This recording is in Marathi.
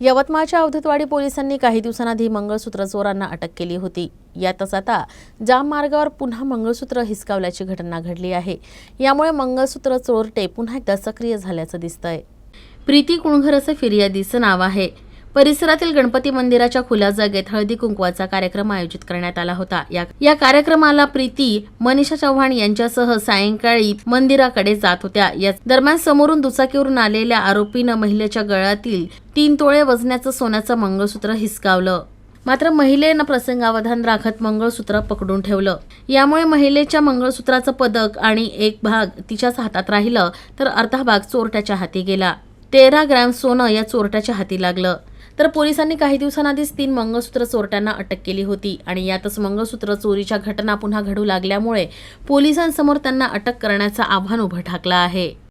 यवतमाळच्या अवधूतवाडी पोलिसांनी काही दिवसांआधी मंगळसूत्र चोरांना अटक केली होती. यातच आता जाम मार्गावर पुन्हा मंगळसूत्र हिसकावल्याची घटना घडली आहे. यामुळे मंगळसूत्र चोरटे पुन्हा एकदा सक्रिय झाल्याचं दिसतंय. प्रीती कुणघर असं फिर्यादीचं नाव आहे. परिसरातील गणपती मंदिराच्या खुल्या जागेत हळदी कुंकवाचा कार्यक्रम आयोजित करण्यात आला होता. या या कार्यक्रमाला प्रीती मनीषा चव्हाण यांच्यासह सायंकाळी मंदिराकडे जात होत्या. या दरम्यान समोरून दुचाकीवरून आलेल्या आरोपीनं महिलेच्या गळ्यातील तीन तोळे वजण्याचं सोन्याचं मंगळसूत्र हिसकावलं. मात्र महिलेनं प्रसंगावधान राखत मंगळसूत्र पकडून ठेवलं. यामुळे महिलेच्या मंगळसूत्राचं पदक आणि एक भाग तिच्याच हातात राहिलं तर अर्धा भाग चोरट्याच्या हाती गेला. तेरा ग्रॅम सोनं या चोरट्याच्या हाती लागलं. तर पोलिसांनी काही दिवसांआधीच तीन मंगळसूत्र चोरट्यांना अटक केली होती आणि यातच मंगळसूत्र चोरीच्या घटना पुन्हा घडू लागल्यामुळे पोलिसांसमोर त्यांना अटक करण्याचं आव्हान उभं ठाकलं आहे.